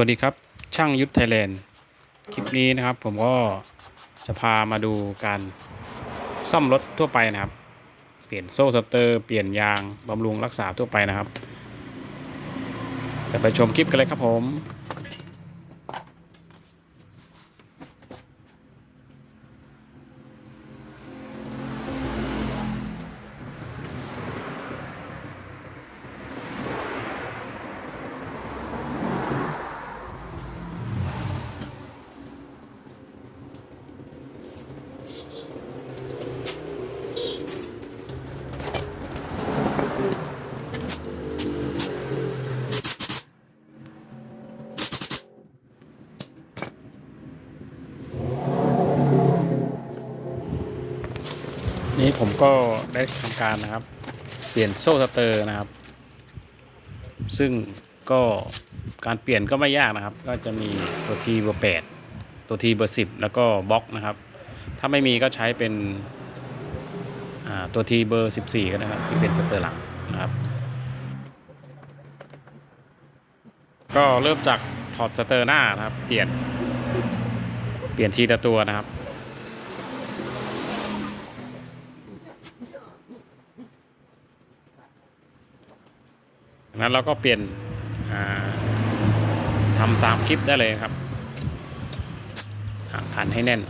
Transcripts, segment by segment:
วัสดีครับ ช่างยุทธไทยแลนด์ คลิปนี้นะครับผมก็จะพามาดูการซ่อมรถทั่วไปนะครับ เปลี่ยนโซ่สเตอร์ เปลี่ยนยางบำรุงรักษาทั่วไปนะครับ จะไปชมคลิปกันเลยครับผม ผมก็ได้ทำการนะครับ เปลี่ยนโซ่สเตอร์นะครับ ซึ่งก็การเปลี่ยนก็ไม่ยากนะครับ ก็จะมีตัวทีเบอร์แปดตัวทีเบอร์สิบแล้วก็บล็อกนะครับ ถ้าไม่มีก็ใช้เป็นตัวทีเบอร์สิบสี่ก็ได้ครับที่เป็นสเตอร์หลังนะครับ ก็เริ่มจากถอดสเตอร์หน้านะครับ เปลี่ยน เปลี่ยนทีละตัวนะครับ นั้นเราก็เปลี่ยนทำตามคลิปได้เลยครับหางขันให้แน่น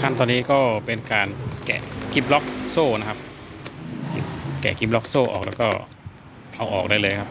ขั้นตอนนี้ก็เป็นการแกะคลิปล็อกโซ่นะครับ แกะคลิปล็อกโซ่ออกแล้วก็เอาออกได้เลยครับ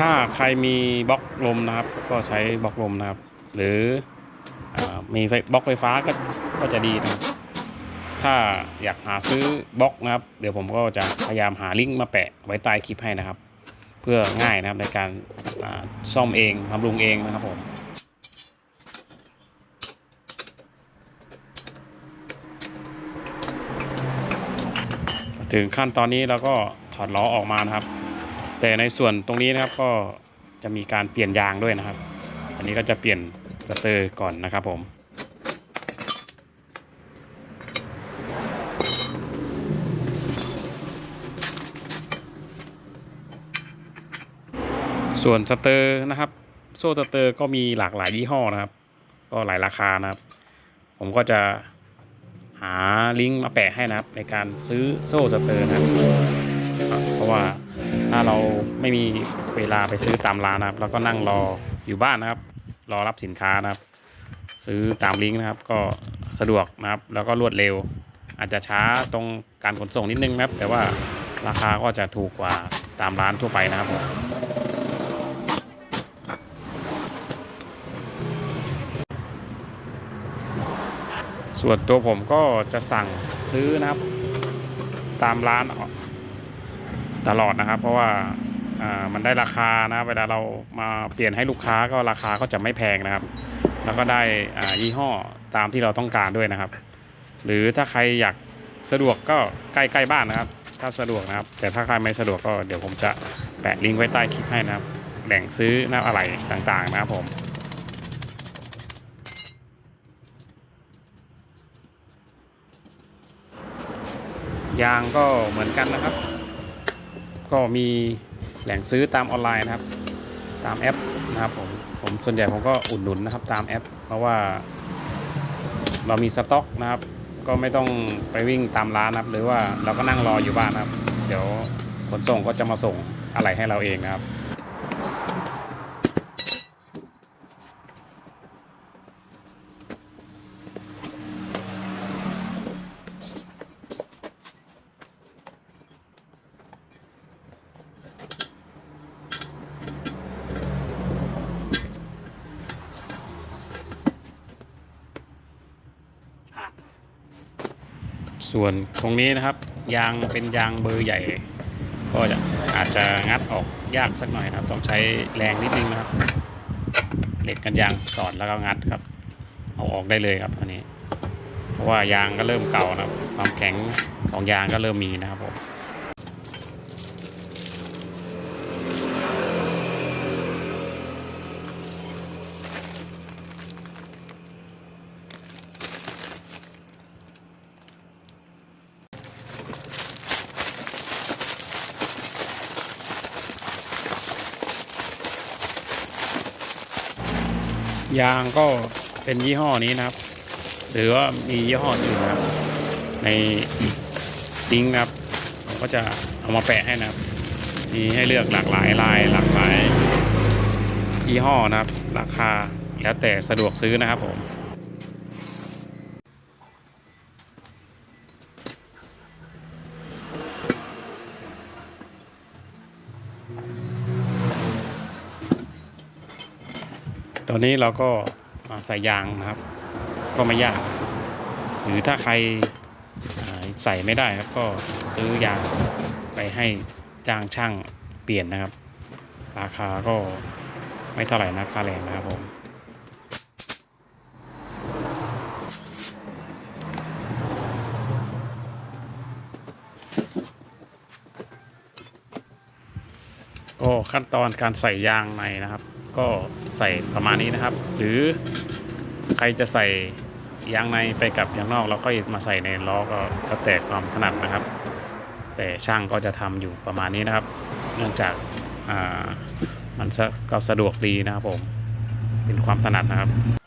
ถ้าใครมีบล็อกลมนะครับ ก็ใช้บล็อกลมนะครับ หรืออมีไฟบล็อกไฟฟ้าก็ก็จะดีนะครับ ถ้าอยากหาซื้อบล็อกนะครับ เดี๋ยวผมก็จะพยายามหาลิงก์มาแปะไว้ใต้คลิปให้นะครับ เพื่อง่ายนะครับในการซ่อมเองบำรุงเองนะครับผมถึงขั้นตอนนี้เราก็ถอดล้อออกมานะครับ แต่ในส่วนตรงนี้นะครับก็จะมีการเปลี่ยนยางด้วยนะครับ อันนี้ก็จะเปลี่ยนสเตอร์ก่อนนะครับผมส่วนสเตอร์นะครับ โซ่สเตอร์ก็มีหลากหลายยี่ห้อนะครับ ก็หลายราคานะครับ ผมก็จะหาลิงก์มาแปะให้นะครับ ในการซื้อโซ่สเตอร์นะครับ เพราะว่าถ้า เราไม่มีเวลาไปซื้อตามร้านนะครับ เราก็นั่งรออยู่บ้านนะครับ รอรับสินค้านะครับ ซื้อตามลิงก์นะครับ ก็สะดวกนะครับ แล้วก็รวดเร็ว อาจจะช้าตรงการขนส่งนิดนึงนะครับ แต่ว่าราคาก็จะถูกกว่าตามร้านทั่วไปนะครับส่วนตัวผมก็จะสั่งซื้อนะครับ ตามร้าน ตลอดนะครับ เพราะว่าอ่ามันได้ราคานะ เวลาเรามาเปลี่ยนให้ลูกค้าก็ราคาก็จะไม่แพงนะครับ แล้วก็ได้อ่ายี่ห้อตามที่เราต้องการด้วยนะครับ หรือถ้าใครอยากสะดวกก็ใกล้ๆบ้านนะครับ ถ้าสะดวกนะครับ แต่ถ้าใครไม่สะดวกก็เดี๋ยวผมจะแปะลิงก์ไว้ใต้คลิปให้นะครับ แหล่งซื้อนะครับอะไรต่างๆนะครับผมยางก็เหมือนกันนะครับ ก็มีแหล่งซื้อตามออนไลน์นะครับ ตามแอปนะครับผมผมส่วนใหญ่ผมก็อุดหนุนนะครับตามแอป เพราะว่า เรามีสต็อกนะครับ ก็ไม่ต้องไปวิ่งตามร้านนะครับ หรือว่าเราก็นั่งรออยู่บ้านนะครับ เดี๋ยวขนส่งก็จะมาส่งอะไรให้เราเองนะครับ ส่วนตรงนี้นะครับ ยางเป็นยางเบอร์ใหญ่ ก็จะอาจจะงัดออกยากสักหน่อยนะครับ ต้องใช้แรงนิดนึงนะครับ เหล็กกันยางสอดแล้วก็งัดครับ เอาออกได้เลยครับอันนี้ เพราะว่ายางก็เริ่มเก่านะครับ ความแข็งของยางก็เริ่มมีนะครับผม ยางก็เป็นยี่ห้อนี้นะครับ หรือว่ามียี่ห้ออื่นนะครับ ในลิงก์นะครับผมก็จะเอามาแปะให้นะครับ มีให้เลือกหลากหลายลายหลากหลายยี่ห้อนะครับ ราคาแล้วแต่สะดวกซื้อนะครับผม ตอนนี้เราก็อ่าใส่ยางนะครับ ก็ไม่ยาก หรือถ้าใครใส่ไม่ได้ครับก็ซื้อยางไปให้จ้างช่างเปลี่ยนนะครับ ราคาก็ไม่เท่าไหร่นะค่าแรงนะครับผมก็ขั้นตอนการใส่ยางในนะครับ ก็ใส่ประมาณนี้นะครับ หรือใครจะใส่ยางในไปกับยางนอกเราค่อยมาใส่ในล้อก็แล้วแต่ความถนัดนะครับ แต่ช่างก็จะทำอยู่ประมาณนี้นะครับ เนื่องจากมันก็สะดวกดีนะครับผมเป็นความถนัดนะครับ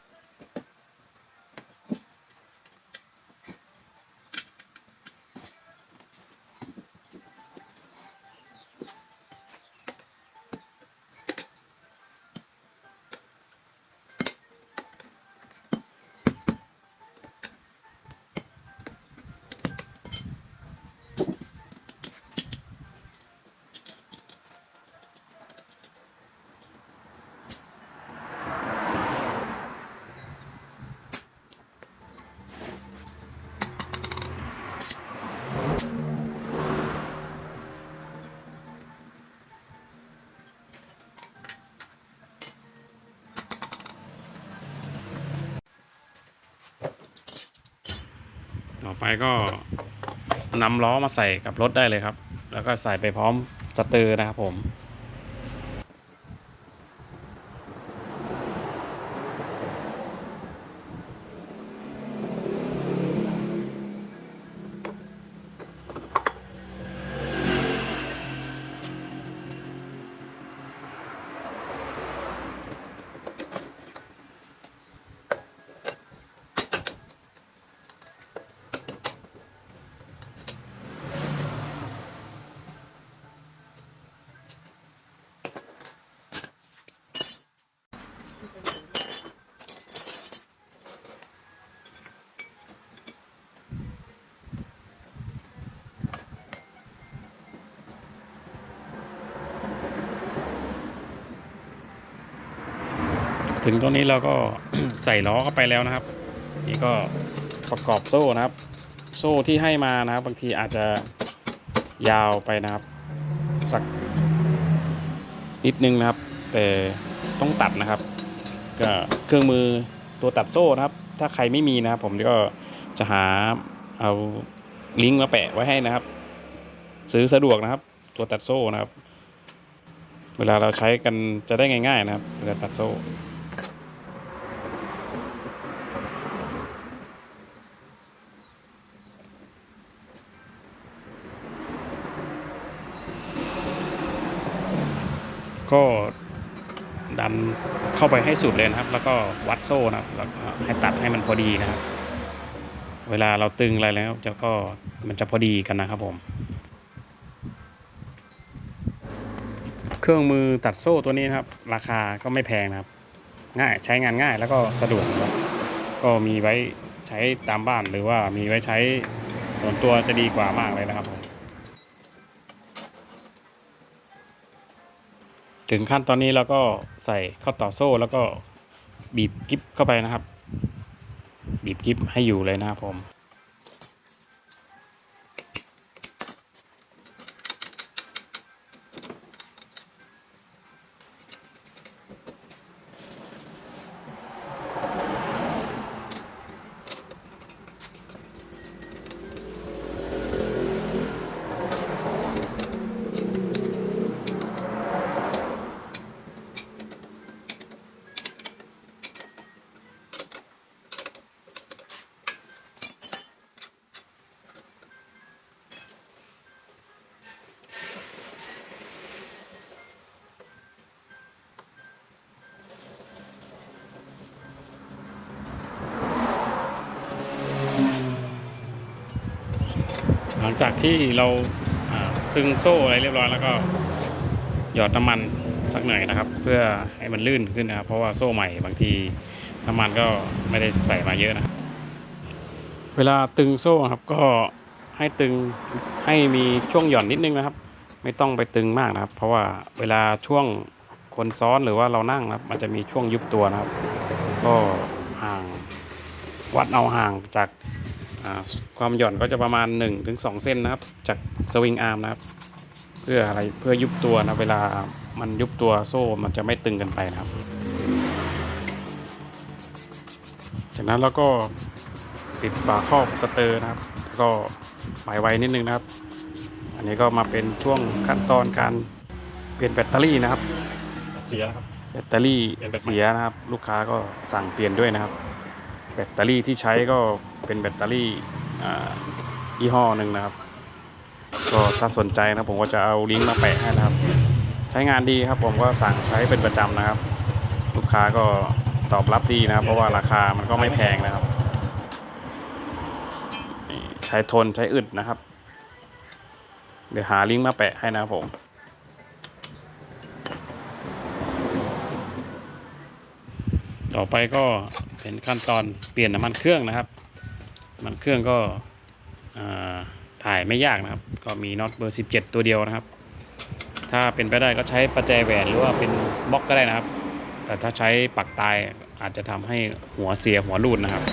ไปก็นำล้อมาใส่กับรถได้เลยครับ แล้วก็ใส่ไปพร้อมสเตอร์นะครับผม ถึงตรงนี้เราก็ใส่ล้อเข้าไปแล้วนะครับ นี่ก็ประกอบโซ่นะครับ โซ่ที่ให้มานะครับ บางทีอาจจะยาวไปนะครับ สักนิดนึงนะครับ แต่ต้องตัดนะครับ ก็เครื่องมือตัวตัดโซ่นะครับ ถ้าใครไม่มีนะครับ ผมก็จะหาเอาลิงก์มาแปะไว้ให้นะครับ ซื้อสะดวกนะครับ ตัวตัดโซ่นะครับ เวลาเราใช้กันจะได้ง่าย ๆ นะครับ เวลาตัดโซ่ ก็ดันเข้าไปให้สุดเลยนะครับ แล้วก็วัดโซ่นะครับแล้วให้ตัดให้มันพอดีนะครับ เวลาเราตึงอะไรแล้วจะก็มันจะพอดีกันนะครับผม เครื่องมือตัดโซ่ตัวนี้นะครับ ราคาก็ไม่แพงนะครับ ง่ายใช้งานง่ายแล้วก็สะดวกครับก็มีไว้ใช้ตามบ้านหรือว่ามีไว้ใช้ส่วนตัวจะดีกว่ามากเลยนะครับผม ถึงขั้นตอนนี้เราก็ใส่ข้อต่อโซ่แล้วก็บีบกิ๊บเข้าไปนะครับ บีบกิ๊บให้อยู่เลยนะครับผม หลังจากที่เราตึงโซ่อะไรเรียบร้อยแล้วก็หยอดน้ำมันสักหน่อยนะครับ เพื่อให้มันลื่นขึ้นนะครับ เพราะว่าโซ่ใหม่บางทีน้ำมันก็ไม่ได้ใส่มาเยอะนะ เวลาตึงโซ่ครับก็ให้ตึงให้มีช่วงหย่อนนิดนึงนะครับ ไม่ต้องไปตึงมากนะครับ เพราะว่าเวลาช่วงคนซ้อนหรือว่าเรานั่งนะครับ มันจะมีช่วงยุบตัวนะครับ ก็ห่างวัดเอาห่างจาก ความหย่อนก็จะประมาณ 1-2 เส้นนะครับ จากสวิงอาร์มนะครับ เพื่ออะไรเพื่อยุบตัวนะเวลามันยุบตัวโซ่มันจะไม่ตึงเกันไปนะครับ จากนั้นเราก็ปิดฝาครอบสเตอร์นะครับแล้วก็ปล่อยไว้นิดนึงนะครับ อันนี้ก็มาเป็นช่วงขั้นตอนการเปลี่ยนแบตเตอรี่นะครับ เสียนะครับแบตเตอรี่เปลี่ยนแบตใหม่เสียนะครับ ลูกค้าก็สั่งเปลี่ยนด้วยนะครับ แบตเตอรี่ที่ใช้ก็เป็นแบตเตอรี่ยี่ห้อหนึ่งนะครับ ก็ถ้าสนใจนะผมก็จะเอาลิงก์มาแปะให้นะครับ ใช้งานดีครับผมก็สั่งใช้เป็นประจำนะครับ ลูกค้าก็ตอบรับดีนะครับ เพราะว่าราคามันก็ไม่แพงนะครับ ใช้ทนใช้อึดนะครับ เดี๋ยวหาลิงก์มาแปะให้นะครับผม ต่อไปก็เป็นขั้นตอนเปลี่ยนน้ำมันเครื่องนะครับน้ำมันเครื่องก็ถ่ายไม่ยากนะครับ ก็มีน็อตเบอร์ 17 ตัวเดียวนะครับ ถ้าเป็นไปได้ก็ใช้ประแจแหวนหรือว่าเป็นบล็อกก็ได้นะครับ แต่ถ้าใช้ปักตายอาจจะทำให้หัวเสียหัวรูดนะครับ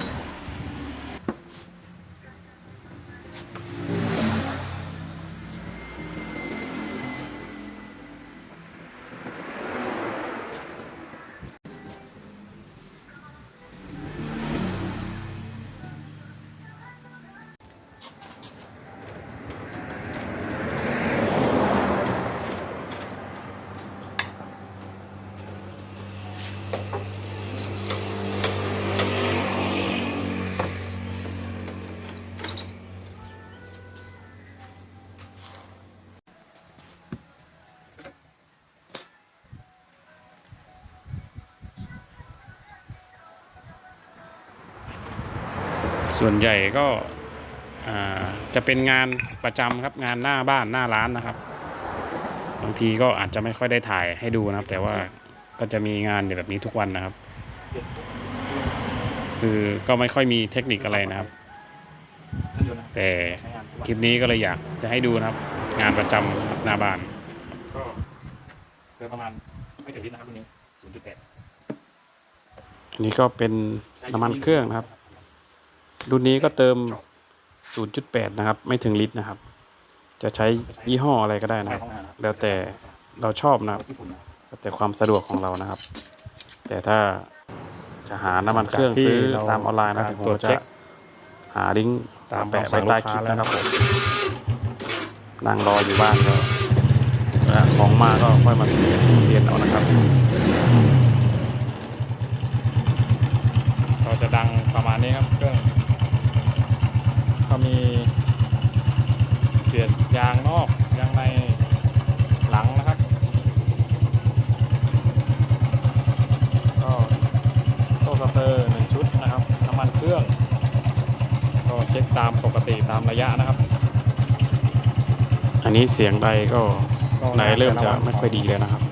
ส่วนใหญ่ก็อ่าจะเป็นงานประจำครับงานหน้าบ้านหน้าร้านนะครับ บางทีก็อาจจะไม่ค่อยได้ถ่ายให้ดูนะครับ แต่ว่าก็จะมีงานแบบนี้ทุกวันนะครับ คือก็ไม่ค่อยมีเทคนิคอะไรนะครับท่านดูนะแต่ใช้งานทุกวันคลิปนี้ก็เลยอยากจะให้ดูนะครับ งานประจำหน้าบ้านก็เกินประมาณไม่ถึงลิตรนะครับรุ่นนี้0.8อันนี้ก็เป็นน้ำมันเครื่องนะครับ รุ่นนี้ก็เติม 0.8 นะครับ ไม่ถึงลิตรนะครับ จะใช้ยี่ห้ออะไรก็ได้นะครับ แล้วแต่เราชอบนะครับที่ฝุ่นนะครับแล้วแต่ความสะดวกของเรานะครับ แต่ถ้าจะหาน้ำมันเครื่องซื้อตามออนไลน์นะครับผมจะหาลิงก์ตามแปะไว้ใต้คลิปนะครับผมนั่งรออยู่บ้านก็เวลาของมาก็ค่อยมาเปลี่ยนเปลี่ยนเอานะครับก็จะดังประมาณนี้ครับเครื่องก็ มีเปลี่ยนยางนอกยางในหลังนะครับ ก็โซ่สเตอร์หนึ่งชุดนะครับน้ำมันเครื่อง ก็เช็คตามปกติตามระยะนะครับ อันนี้เสียงใดก็ก็ไหนเริ่มจะไม่ค่อยดีแล้วนะครับ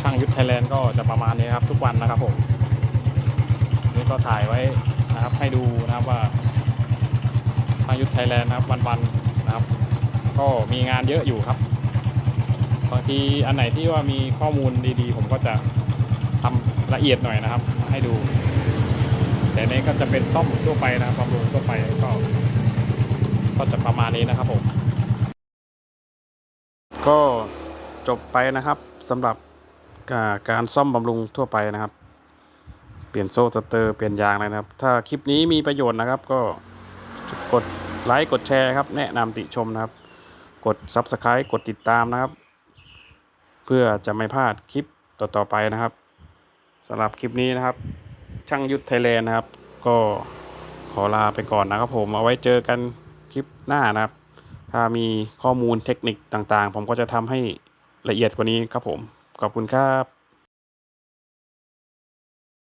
ช่างยุทธไทยแลนด์ก็จะประมาณนี้ครับ ทุกวันนะครับผมนี่ก็ถ่ายไว้นะครับให้ดูนะครับว่า ช่างยุทธไทยแลนด์นะครับวันๆนะครับ ก็มีงานเยอะอยู่ครับบางทีอันไหนที่ว่ามีข้อมูลดีๆ ผมก็จะทำละเอียดหน่อยนะครับ ให้ดู แต่นี้ก็จะเป็นซ่อมทั่วไปนะครับบำรุงทั่วไปก็ ก็จะประมาณนี้นะครับผม ก็จบไปนะครับสำหรับกาการซ่อมบำรุงทั่วไปนะครับ เปลี่ยนโซ่สเตอร์เปลี่ยนยางเลยนะครับ ถ้าคลิปนี้มีประโยชน์นะครับก็ กดไลค์กดแชร์ครับ แนะนำติชมนะครับ กด Subscribe กดติดตามนะครับ เพื่อจะไม่พลาดคลิปต่อๆไปนะครับสำหรับคลิปนี้นะครับ ช่างยุทธไทยแลนด์นะครับ ก็ขอลาไปก่อนนะครับผมเอาไว้เจอกันคลิปหน้านะครับ ถ้ามีข้อมูลเทคนิคต่างๆ ผมก็จะทำให้ละเอียดกว่านี้ครับผม ขอบคุณครับ